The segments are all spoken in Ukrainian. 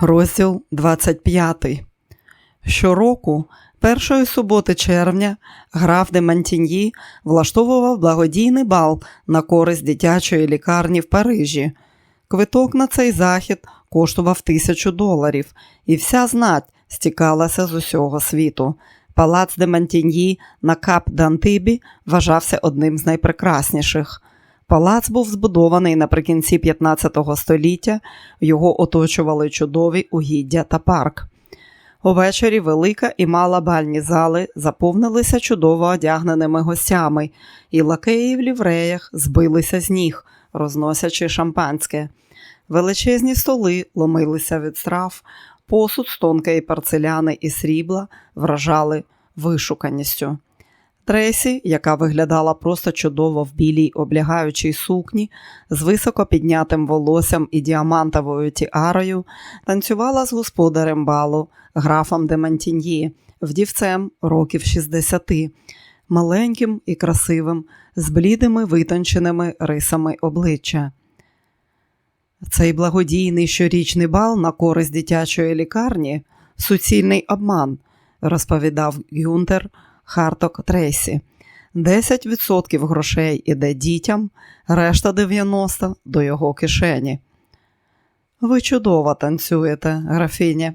Розділ 25. Щороку, першої суботи червня, граф де Мантіньї влаштовував благодійний бал на користь дитячої лікарні в Парижі. Квиток на цей захід коштував тисячу доларів, і вся знать стікалася з усього світу. Палац де Мантіньї на Кап Дантибі вважався одним з найпрекрасніших. Палац був збудований наприкінці 15 століття, його оточували чудові угіддя та парк. Увечері велика і мала бальні зали заповнилися чудово одягненими гостями, і лакеї в лівреях збилися з ніг, розносячи шампанське. Величезні столи ломилися від страв, посуд з тонкої порцеляни і срібла вражали вишуканістю. Тресі, яка виглядала просто чудово в білій облягаючій сукні, з високо піднятим волоссям і діамантовою тіарою, танцювала з господарем балу, графом де Мантіньї, вдівцем років 60, маленьким і красивим, з блідими витонченими рисами обличчя. Цей благодійний щорічний бал на користь дитячої лікарні суцільний обман, розповідав Гюнтер Харток Трейсі. 10% грошей іде дітям, решта 90% до його кишені. Ви чудово танцюєте, графіні,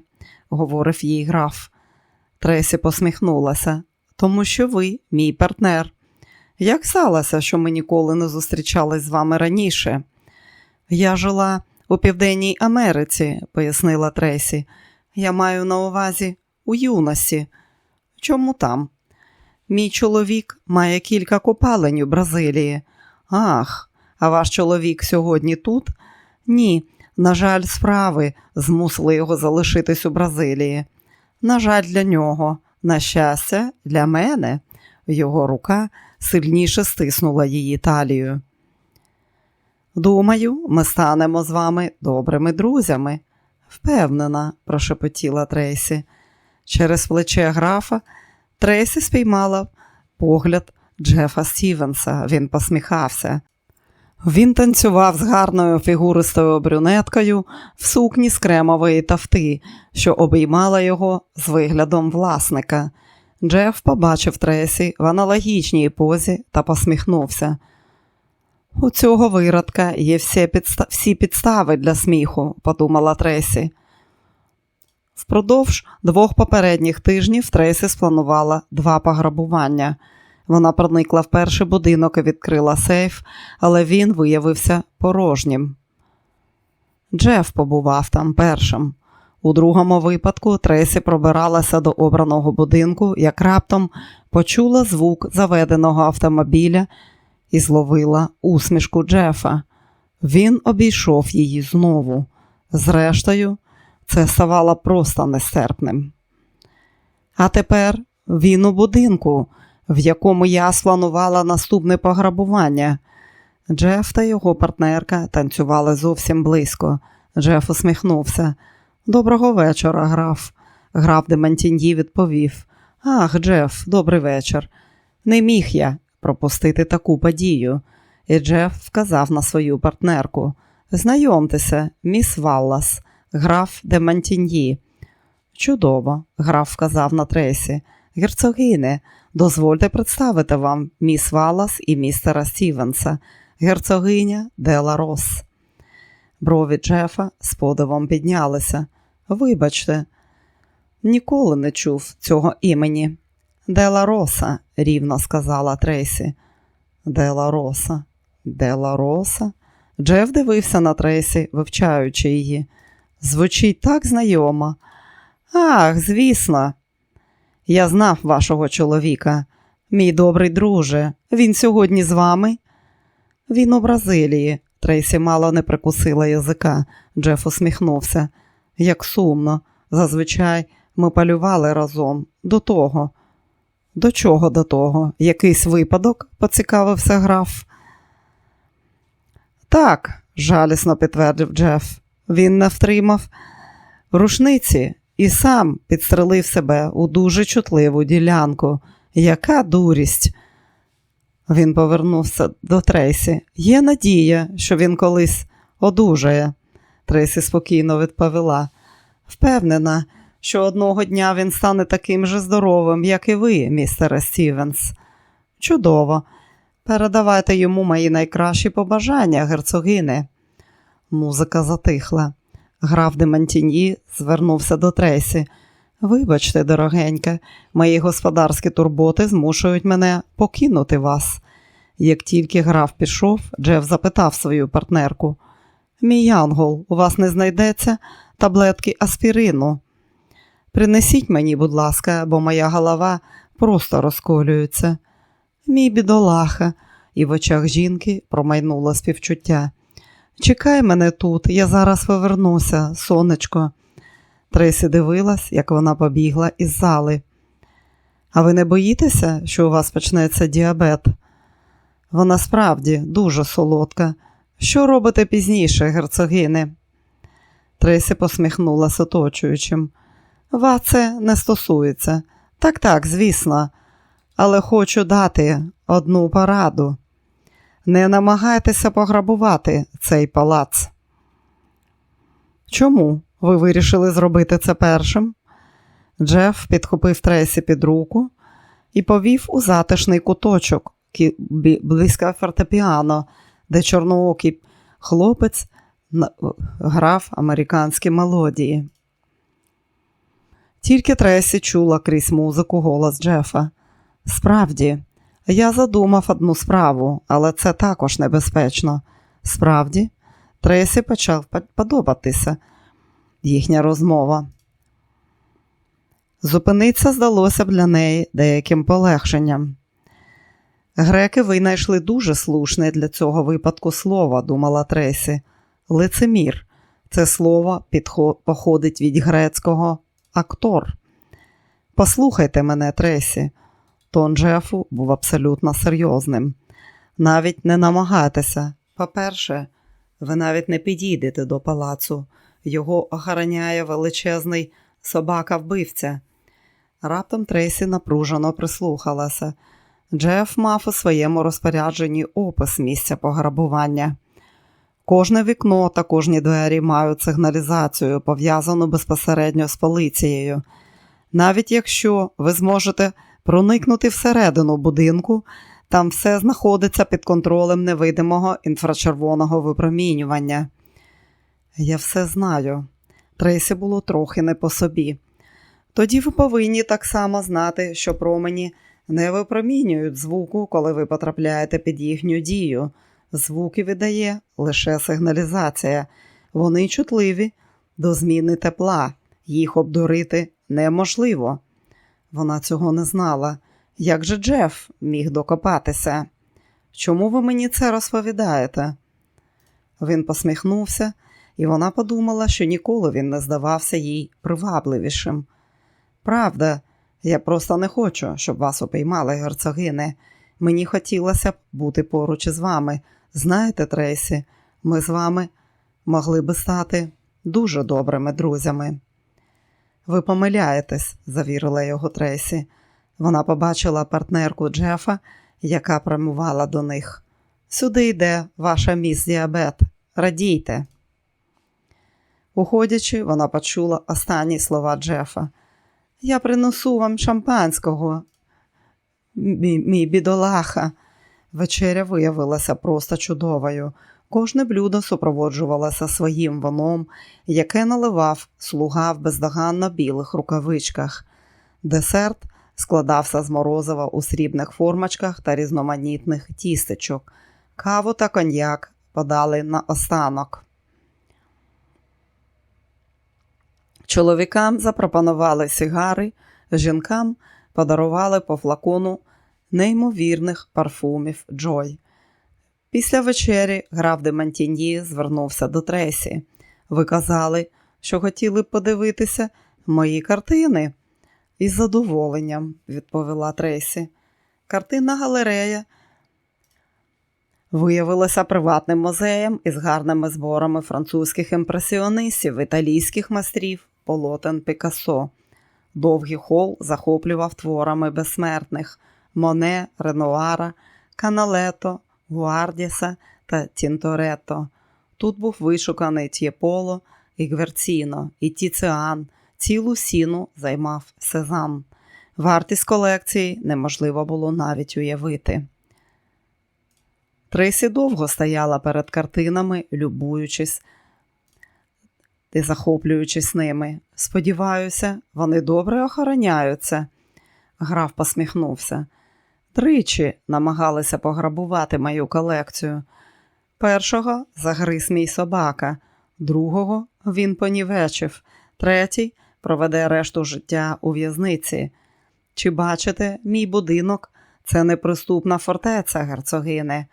говорив їй граф. Тресі посміхнулася, тому що ви мій партнер. Як сталося, що ми ніколи не зустрічались з вами раніше? Я жила у Південній Америці, пояснила Тресі. Я маю на увазі у юності. Чому там? Мій чоловік має кілька копалень у Бразилії. Ах, а ваш чоловік сьогодні тут? Ні, на жаль, справи змусили його залишитись у Бразилії. На жаль, для нього, на щастя, для мене. Його рука сильніше стиснула її талію. Думаю, ми станемо з вами добрими друзями. Впевнена, прошепотіла Трейсі. Через плече графа Трейсі спіймала погляд Джефа Стівенса. Він посміхався. Він танцював з гарною фігуристою брюнеткою в сукні з кремової тафти, що обіймала його з виглядом власника. Джеф побачив Тресі в аналогічній позі та посміхнувся. У цього виродка є всі підстави для сміху, подумала Тресі. Впродовж двох попередніх тижнів Тресі спланувала два пограбування. Вона проникла в перший будинок і відкрила сейф, але він виявився порожнім. Джеф побував там першим. У другому випадку Тресі пробиралася до обраного будинку, як раптом почула звук заведеного автомобіля і зловила усмішку Джефа. Він обійшов її знову. Зрештою, це ставало просто нестерпним. А тепер він у будинку, в якому я спланувала наступне пограбування. Джеф та його партнерка танцювали зовсім близько. Джеф усміхнувся. Доброго вечора, граф. Граф де Мантіньї відповів. Ах, Джеф, добрий вечір. Не міг я пропустити таку подію. І Джеф вказав на свою партнерку. Знайомтеся, міс Валлас, граф де Мантіньї. Чудово, граф вказав на тресі. Герцогине, дозвольте представити вам міс Валлас і містера Стівенса, герцогиня Дела Рос. Брові Джефа з подивом піднялися. Вибачте, ніколи не чув цього імені. Дела Роса, рівно сказала Трейсі. Дела Роса, Дела Роса. Джеф дивився на Трейсі, вивчаючи її. Звучить так знайомо. Ах, звісно, я знав вашого чоловіка. Мій добрий друже, він сьогодні з вами? Він у Бразилії. Трейсі мало не прикусила язика. Джеф усміхнувся. Як сумно. Зазвичай ми полювали разом до того. До чого до того? Якийсь випадок? поцікавився граф. Так, жалісно підтвердив Джеф. Він не втримав рушниці і сам підстрелив себе у дуже чутливу ділянку. Яка дурість? Він повернувся до Трейсі. Є надія, що він колись одужає. Трейсі спокійно відповіла. Впевнена, що одного дня він стане таким же здоровим, як і ви, містере Стівенс. Чудово. Передавайте йому мої найкращі побажання, герцогини. Музика затихла. Граф де Мантіньї звернувся до Тресі. Вибачте, дорогенька, мої господарські турботи змушують мене покинути вас. Як тільки граф пішов, Джеф запитав свою партнерку: Мій янгол, у вас не знайдеться таблетки аспірину. Принесіть мені, будь ласка, бо моя голова просто розколюється. Мій бідолаха, і в очах жінки промайнуло співчуття. Чекай мене тут, я зараз повернуся, сонечко. Тресі дивилась, як вона побігла із зали. А ви не боїтеся, що у вас почнеться діабет? Вона справді дуже солодка. Що робите пізніше, герцогини? Тресі посміхнулась оточуючим. Вас це не стосується. Так, так, звісно, але хочу дати одну пораду. Не намагайтеся пограбувати цей палац. Чому ви вирішили зробити це першим? Джеф підхопив Тресі під руку і повів у затишний куточок близько фортепіано, де чорноокий хлопець грав американські мелодії. Тільки Тресі чула крізь музику голос Джефа. Справді, я задумав одну справу, але це також небезпечно. Справді, Тресі почав подобатися їхня розмова. Зупиниться здалося б для неї деяким полегшенням. Греки винайшли дуже слушне для цього випадку слово, думала Тресі. Лицемір. Це слово походить від грецького актор. Послухайте мене, Тресі. Тон Джефу був абсолютно серйозним. Навіть не намагайтеся. По-перше, ви навіть не підійдете до палацу. Його охороняє величезний собака-вбивця. Раптом Тресі напружено прислухалася. Джеф мав у своєму розпорядженні опис місця пограбування. Кожне вікно та кожні двері мають сигналізацію, пов'язану безпосередньо з поліцією. Навіть якщо ви зможете проникнути всередину будинку, там все знаходиться під контролем невидимого інфрачервоного випромінювання. Я все знаю. Трейсі було трохи не по собі. Тоді ви повинні так само знати, що промені не випромінюють звуку, коли ви потрапляєте під їхню дію. Звуки видає лише сигналізація. Вони чутливі до зміни тепла, їх обдурити неможливо. Вона цього не знала. Як же Джеф міг докопатися? Чому ви мені це розповідаєте? Він посміхнувся, і вона подумала, що ніколи він не здавався їй привабливішим. Правда, я просто не хочу, щоб вас упіймали, герцогини. Мені хотілося б бути поруч із вами. Знаєте, Трейсі, ми з вами могли би стати дуже добрими друзями. Ви помиляєтесь, завірила його Трейсі. Вона побачила партнерку Джефа, яка прямувала до них. Сюди йде ваша міс діабет. Радійте. Уходячи, вона почула останні слова Джефа. Я принесу вам шампанського, мій бідолаха. Вечеря виявилася просто чудовою. Кожне блюдо супроводжувалося своїм вином, яке наливав слуга в бездоганно білих рукавичках. Десерт складався з морозива у срібних формочках та різноманітних тістечок. Каву та коньяк подали на останок. Чоловікам запропонували сигари, жінкам подарували по флакону неймовірних парфумів Джой. Після вечері граф де Мантіньї звернувся до Тресі. Ви казали, що хотіли б подивитися мої картини. Із задоволенням, відповіла Тресі. Картинна галерея виявилася приватним музеєм із гарними зборами французьких імпресіонистів, італійських майстрів, полотен Пікассо. Довгий хол захоплював творами безсмертних Моне, Ренуара, Каналето, Гуардіса та Тінторето. Тут був вишуканий Т'єполо і Гверціно, і Тіціан, цілу сіну займав Сезам. Вартість колекції неможливо було навіть уявити. Трейсі довго стояла перед картинами, любуючись і захоплюючись ними. Сподіваюся, вони добре охороняються. Граф посміхнувся. Тричі намагалися пограбувати мою колекцію. Першого загриз мій собака, другого він понівечив, третій проведе решту життя у в'язниці. Чи бачите, мій будинок це неприступна фортеця, герцогине.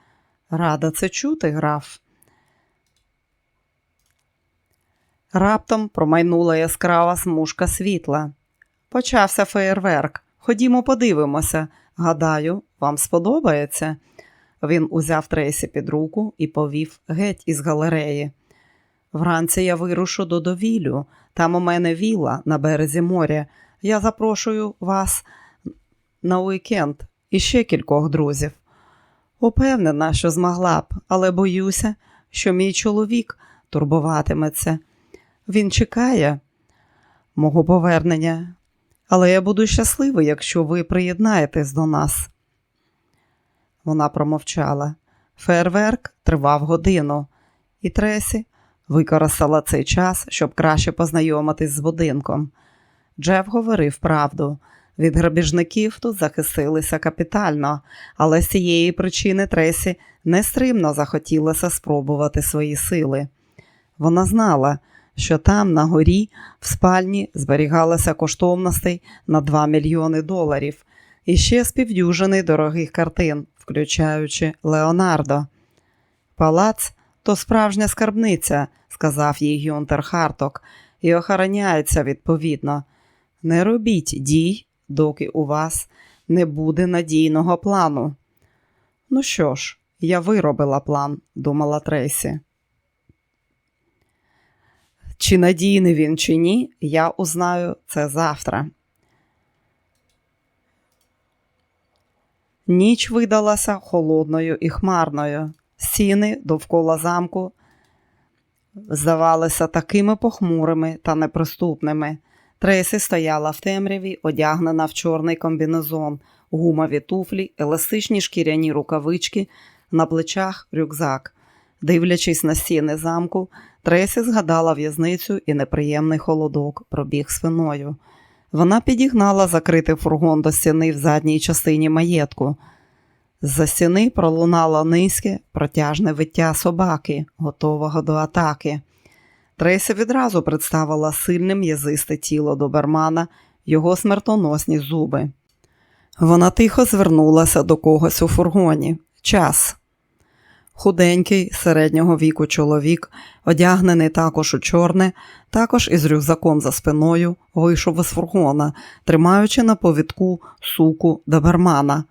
Рада це чути, граф. Раптом промайнула яскрава смужка світла. Почався феєрверк. Ходімо, подивимося. Гадаю, вам сподобається. Він узяв Трейсі під руку і повів геть із галереї. Вранці я вирушу до довілю. Там у мене віла на березі моря. Я запрошую вас на уікенд і ще кількох друзів. Упевнена, що змогла б, але боюся, що мій чоловік турбуватиметься. Він чекає мого повернення, але я буду щасливий, якщо ви приєднаєтесь до нас. Вона промовчала. Фейерверк тривав годину, і Тресі використала цей час, щоб краще познайомитись з будинком. Джеф говорив правду. Від грабіжників тут захистилися капітально, але з цієї причини Тресі нестримно захотілося спробувати свої сили. Вона знала, що там, на горі, в спальні зберігалося коштовностей на 2 мільйони доларів і ще з півдюжини дорогих картин, включаючи Леонардо. Палац то справжня скарбниця, сказав їй Гюнтер Харток, і охороняється відповідно. Не робіть дій, доки у вас не буде надійного плану. Ну що ж, я виробила план, думала Трейсі. Чи надійний він, чи ні, я узнаю це завтра. Ніч видалася холодною і хмарною. Стіни довкола замку здавалися такими похмурими та неприступними. Трейсі стояла в темряві, одягнена в чорний комбінезон, гумові туфлі, еластичні шкіряні рукавички, на плечах рюкзак. Дивлячись на стіни замку, Тресі згадала в'язницю і неприємний холодок пробіг спиною. Вона підігнала закритий фургон до стіни в задній частині маєтку. З-за стіни пролунало низьке, протяжне виття собаки, готового до атаки. Трейсі відразу представила сильне м'язисте тіло добермана, його смертоносні зуби. Вона тихо звернулася до когось у фургоні. Час. Худенький, середнього віку чоловік, одягнений також у чорне, також із рюкзаком за спиною, вийшов із фургона, тримаючи на повідку суку добермана.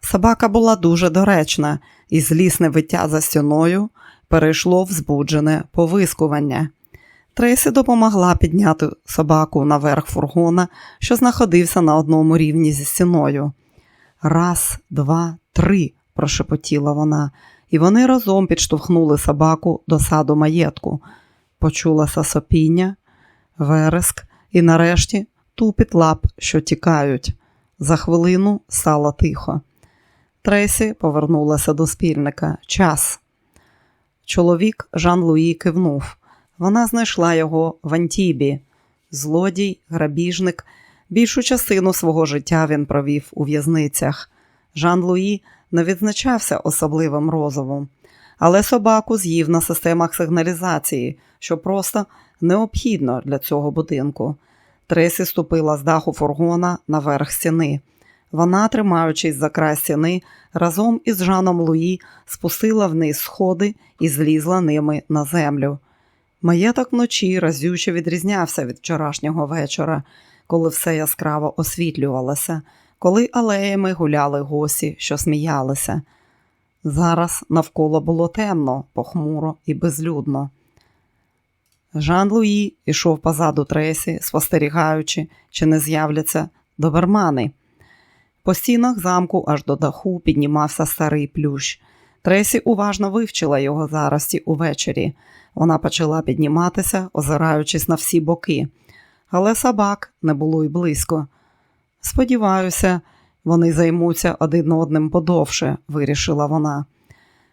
Собака була дуже доречна, і злісне виття за стіною перейшло в збуджене повискування. Трейсі допомогла підняти собаку наверх фургона, що знаходився на одному рівні зі стіною. Раз, два, три, прошепотіла вона, і вони разом підштовхнули собаку до саду маєтку. Почулося сопіння, вереск і нарешті тупіт лап, що тікають. За хвилину стало тихо. Тресі повернулася до спільника. Час. Чоловік Жан Луї кивнув. Вона знайшла його в Антібі. Злодій, грабіжник. Більшу частину свого життя він провів у в'язницях. Жан Луї не відзначався особливим розовом, але собаку з'їв на системах сигналізації, що просто необхідно для цього будинку. Тресі ступила з даху фургона наверх стіни. Вона, тримаючись за край стіни, разом із Жаном Луї спустила вниз сходи і злізла ними на землю. Маєток вночі разюче відрізнявся від вчорашнього вечора, коли все яскраво освітлювалося, коли алеями гуляли гості, що сміялися. Зараз навколо було темно, похмуро і безлюдно. Жан Луї ішов позаду тресі, спостерігаючи, чи не з'являться добермани. По стінах замку аж до даху піднімався старий плющ. Тресі уважно вивчила його зарості увечері. Вона почала підніматися, озираючись на всі боки. Але собак не було й близько. Сподіваюся, вони займуться один одним подовше, вирішила вона.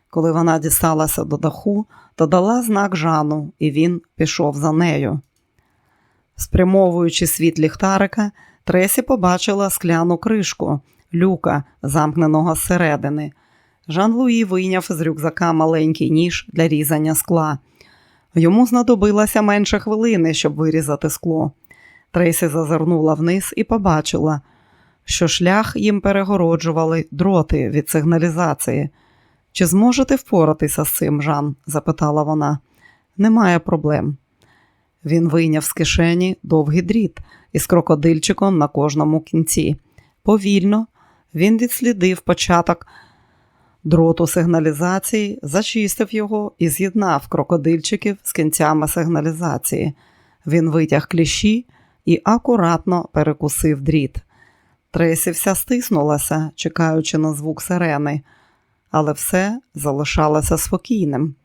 Коли вона дісталася до даху, то дала знак Жану, і він пішов за нею. Спрямовуючи світ ліхтарика, Тресі побачила скляну кришку, люка, замкненого зсередини. Жан Луї вийняв з рюкзака маленький ніж для різання скла. Йому знадобилося менше хвилини, щоб вирізати скло. Трейсі зазирнула вниз і побачила, що шлях їм перегороджували дроти від сигналізації. Чи зможете впоратися з цим, Жан? запитала вона. Немає проблем. Він вийняв з кишені довгий дріт із крокодильчиком на кожному кінці. Повільно він відслідив початок дроту сигналізації, зачистив його і з'єднав крокодильчиків з кінцями сигналізації. Він витяг кліщі і акуратно перекусив дріт. Тресі вся стиснулася, чекаючи на звук сирени, але все залишалося спокійним.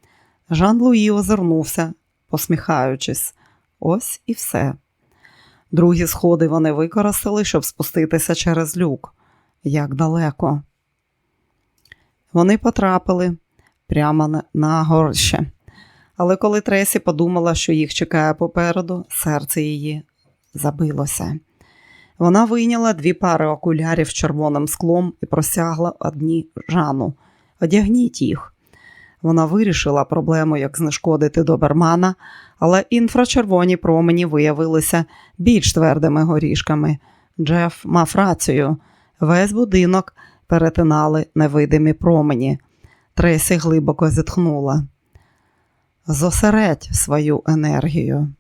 Жан Луї озирнувся, посміхаючись. Ось і все. Другі сходи вони використали, щоб спуститися через люк. Як далеко. Вони потрапили прямо на горище. Але коли Тресі подумала, що їх чекає попереду, серце її забилося. Вона вийняла дві пари окулярів червоним склом і просягла одні Жану. Одягніть їх. Вона вирішила проблему, як знешкодити добермана, але інфрачервоні промені виявилися більш твердими горішками. Джеф мав рацію. Весь будинок перетинали невидимі промені. Тресі глибоко зітхнула. Зосередь свою енергію.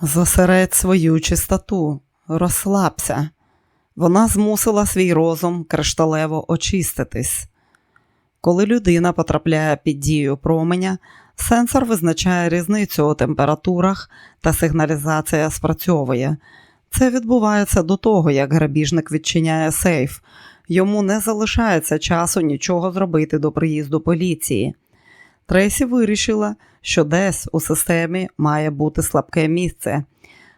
Зосередь свою чистоту, розслабся. Вона змусила свій розум кришталево очиститись. Коли людина потрапляє під дію променя, сенсор визначає різницю у температурах та сигналізація спрацьовує. Це відбувається до того, як грабіжник відчиняє сейф. Йому не залишається часу нічого зробити до приїзду поліції. Тресі вирішила, що десь у системі має бути слабке місце.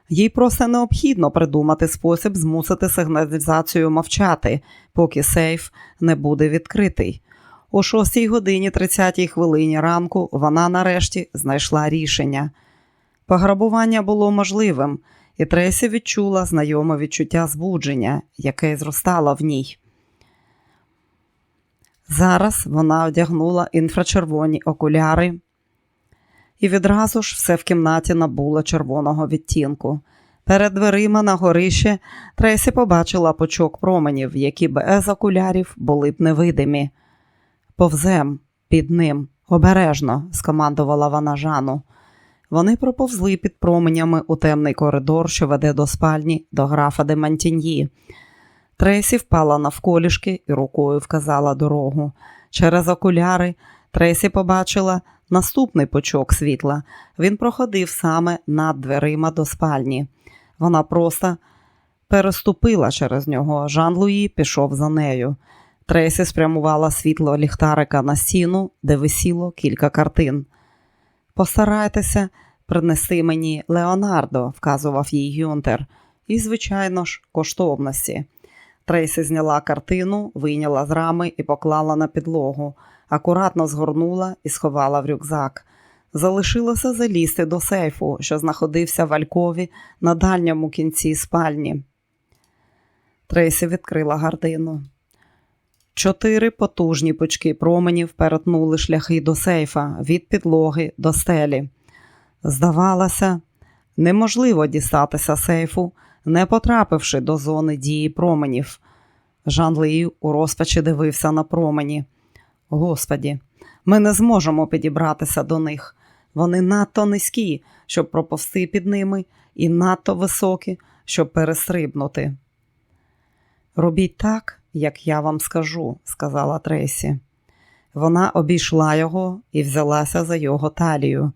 Їй просто необхідно придумати спосіб змусити сигналізацію мовчати, поки сейф не буде відкритий. О 6 годині 30 хвилині ранку вона нарешті знайшла рішення. Пограбування було можливим, і Тресі відчула знайоме відчуття збудження, яке зростало в ній. Зараз вона одягнула інфрачервоні окуляри, і відразу ж все в кімнаті набуло червоного відтінку. Перед дверима на горище Тресі побачила пучок променів, які без окулярів були б невидимі. Повзем під ним, обережно, скомандувала вона Жану. Вони проповзли під променями у темний коридор, що веде до спальні до графа де Мантіньї. Тресі впала навколішки і рукою вказала дорогу. Через окуляри Тресі побачила наступний пучок світла. Він проходив саме над дверима до спальні. Вона просто переступила через нього. Жан Луї пішов за нею. Тресі спрямувала світло ліхтарика на стіну, де висіло кілька картин. Постарайтеся принести мені Леонардо, вказував їй Гюнтер, і, звичайно ж, коштовності. Трейсі зняла картину, вийняла з рами і поклала на підлогу, акуратно згорнула і сховала в рюкзак. Залишилося залізти до сейфу, що знаходився в алькові на дальньому кінці спальні. Трейсі відкрила гардину. Чотири потужні пучки променів перетнули шляхи до сейфа від підлоги до стелі. Здавалося, неможливо дістатися сейфу, не потрапивши до зони дії променів. Жан Леї у розпачі дивився на промені. Господі, ми не зможемо підібратися до них. Вони надто низькі, щоб проповсти під ними, і надто високі, щоб перестрибнути. Робіть так, як я вам скажу, сказала Тресі. Вона обійшла його і взялася за його талію.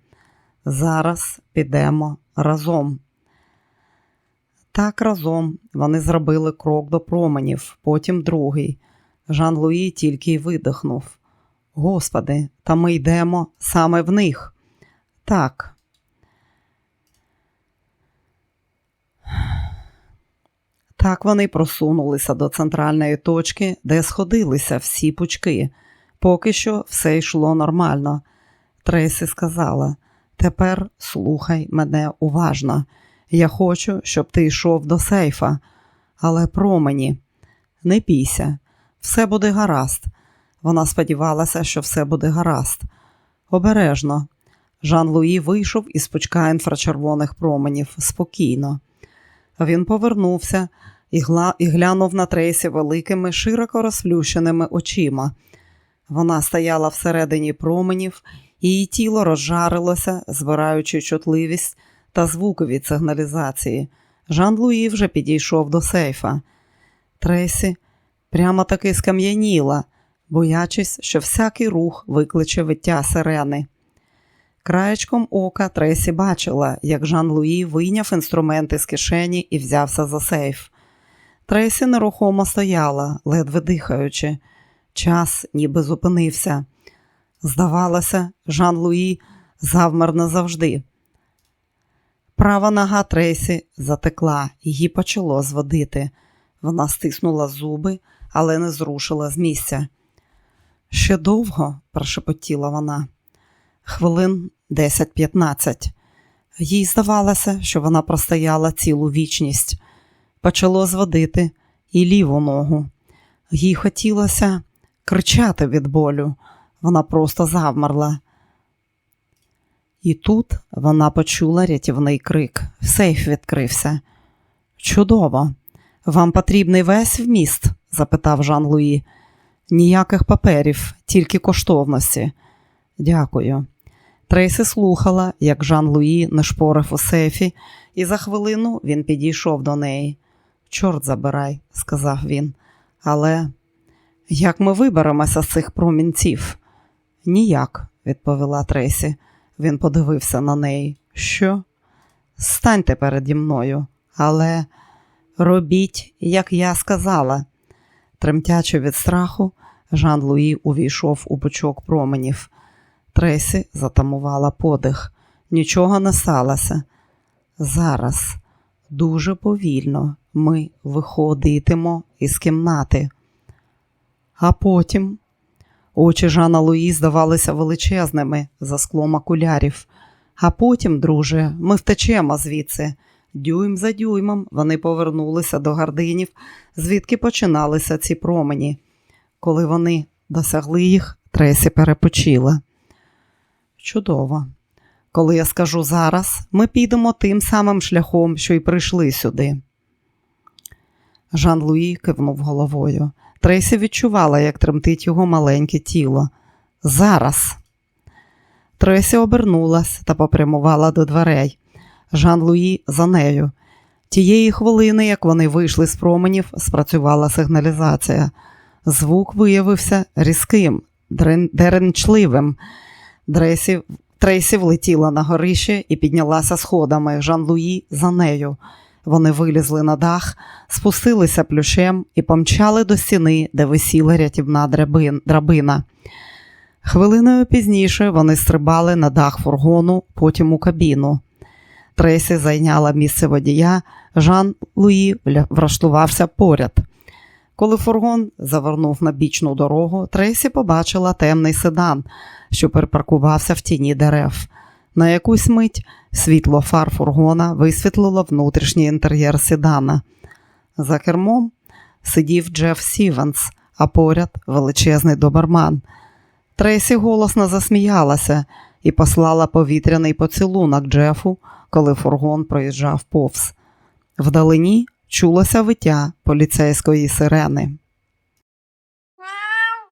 Зараз підемо разом. Так разом вони зробили крок до променів, потім другий. Жан Луї тільки й видихнув. Господи, та ми йдемо саме в них. Так. Так вони просунулися до центральної точки, де сходилися всі пучки. Поки що все йшло нормально. Трейсі сказала: тепер слухай мене уважно. Я хочу, щоб ти йшов до сейфа, але промені, не бійся, все буде гаразд. Вона сподівалася, що все буде гаразд. Обережно. Жан Луї вийшов із пучка інфрачервоних променів спокійно. Він повернувся і, гла... і глянув на Трейсі великими, широко розплющеними очима. Вона стояла всередині променів, і її тіло розжарилося, збираючи чутливість та звуки від сигналізації. Жан Луї вже підійшов до сейфа. Трейсі прямо таки скам'яніла, боячись, що всякий рух викличе виття сирени. Краєчком ока Тресі бачила, як Жан Луї вийняв інструменти з кишені і взявся за сейф. Тресі нерухомо стояла, ледве дихаючи. Час ніби зупинився. Здавалося, Жан Луї завмер назавжди. Права нога Тресі затекла, її почало зводити. Вона стиснула зуби, але не зрушила з місця. Ще довго, прошепотіла вона, хвилин 10-15. Їй здавалося, що вона простояла цілу вічність. Почало зводити і ліву ногу. Їй хотілося кричати від болю. Вона просто завмерла. І тут вона почула рятівний крик. Сейф відкрився. Чудово. Вам потрібний весь вміст? запитав Жан Луї. Ніяких паперів, тільки коштовності. Дякую. Трейсі слухала, як Жан Луї не шпорив у сейфі, і за хвилину він підійшов до неї. Чорт забирай, сказав він. Але як ми виберемося з цих промінців? Ніяк, відповіла Трейсі. Він подивився на неї. Що? Станьте переді мною, але робіть, як я сказала. Тремтячи від страху, Жан Луї увійшов у бочок променів. Тресі затамувала подих. Нічого не сталося. Зараз, дуже повільно, ми виходитимо із кімнати. А потім очі Жана Луї здавалися величезними за склом окулярів. А потім, друже, ми втечемо звідси. Дюйм за дюймом вони повернулися до гардинів, звідки починалися ці промені. Коли вони досягли їх, Тресі перепочила. Чудово. Коли я скажу зараз, ми підемо тим самим шляхом, що й прийшли сюди. Жан Луї кивнув головою. Тресі відчувала, як тремтить його маленьке тіло. Зараз. Тресі обернулась та попрямувала до дверей. Жан Луї за нею. Тієї хвилини, як вони вийшли з променів, спрацювала сигналізація. Звук виявився різким, деренчливим. Трейсі влетіла на горище і піднялася сходами. Жан Луї за нею. Вони вилізли на дах, спустилися плющем і помчали до стіни, де висіла рятівна драбина. Хвилиною пізніше вони стрибали на дах фургону, потім у кабіну. Трейсі зайняла місце водія, Жан Луї влаштувався поряд. Коли фургон завернув на бічну дорогу, Трейсі побачила темний седан, що припаркувався в тіні дерев. На якусь мить світло фар фургона висвітлило внутрішній інтер'єр седана. За кермом сидів Джеф Сівенс, а поряд величезний доберман. Трейсі голосно засміялася і послала повітряний поцілунок Джефу, коли фургон проїжджав повз. Вдалині чулося виття поліцейської сирени.